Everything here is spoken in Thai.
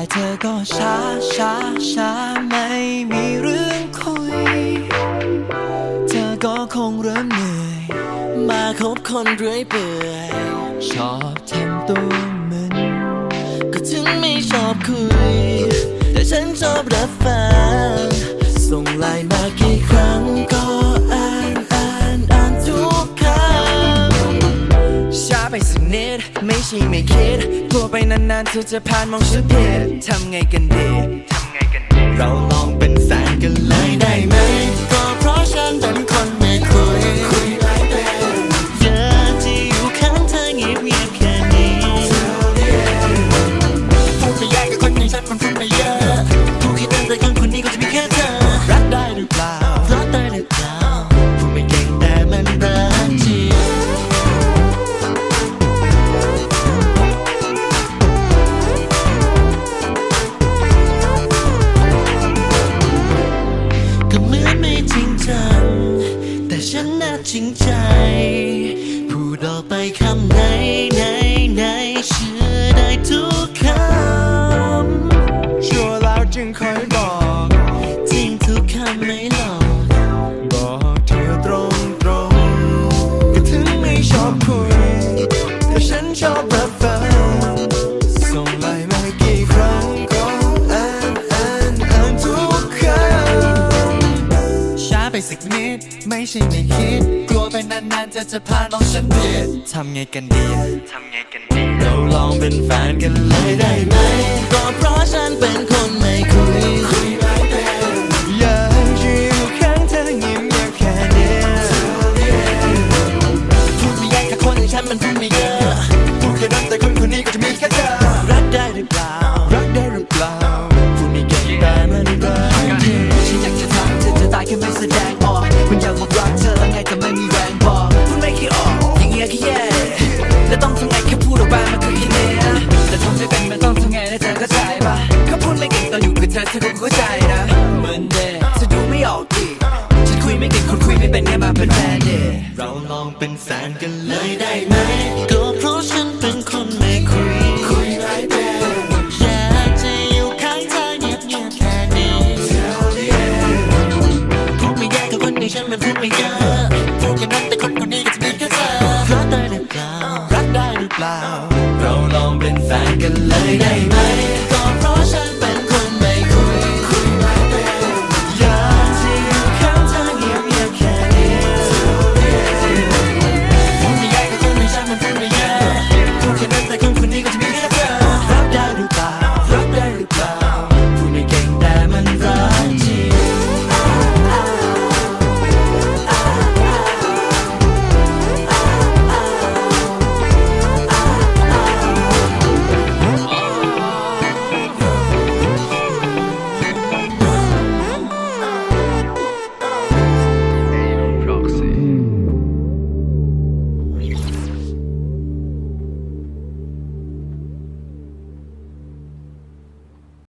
ายเธอก็ช้าช้าช้าไม่มีเรื่องคุย เธอก็คงเริ่มเหนื่อย มาคบคนเรื่อยเปื่อย ชอบทำตัว นานๆเธอจะผ่านมองฉันผิดทำไงกันดีทำไงกันดี เราลองเป็นแฟนกันเลยได้ไหม พูดออกไปคำไหนไหนไหนเชื่อได้ทุกคำชัวร์แล้วจึงคอยบอก สักนิด ไม่ใช่ไม่คิด กลัวไปนานๆจะจะพาน้องฉันเบียดทำไงกันดีทำไงกันดี เราลองเป็นแฟนกันเลยได้ไหมก็เพราะฉันเป็นคน พูดออกมามันคืออีเนียแต่ทำไม่เป็นมันต้องทำไงนะเธอเข้าใจปะเขาพูดไม่เก่งตอนอยู่กับเธอเธอคงเข้าใจนะเหมือนเดิมเธอดูไม่ออกดิฉันคุยไม่เก่งคนคุยไม่เป็นไงมาเป็นแฟนเดเราลองเป็นแฟนกันเลยได้ไหมก็เพราะฉันเป็นคนไม่คุยคุยไรเป็นอยากจะอยู่ข้างเธอเงียบเงียบแค่นี้พูดไม่ยากกัคนอย่ฉันมันพูดไม่ยาก กันเลยได้ไหม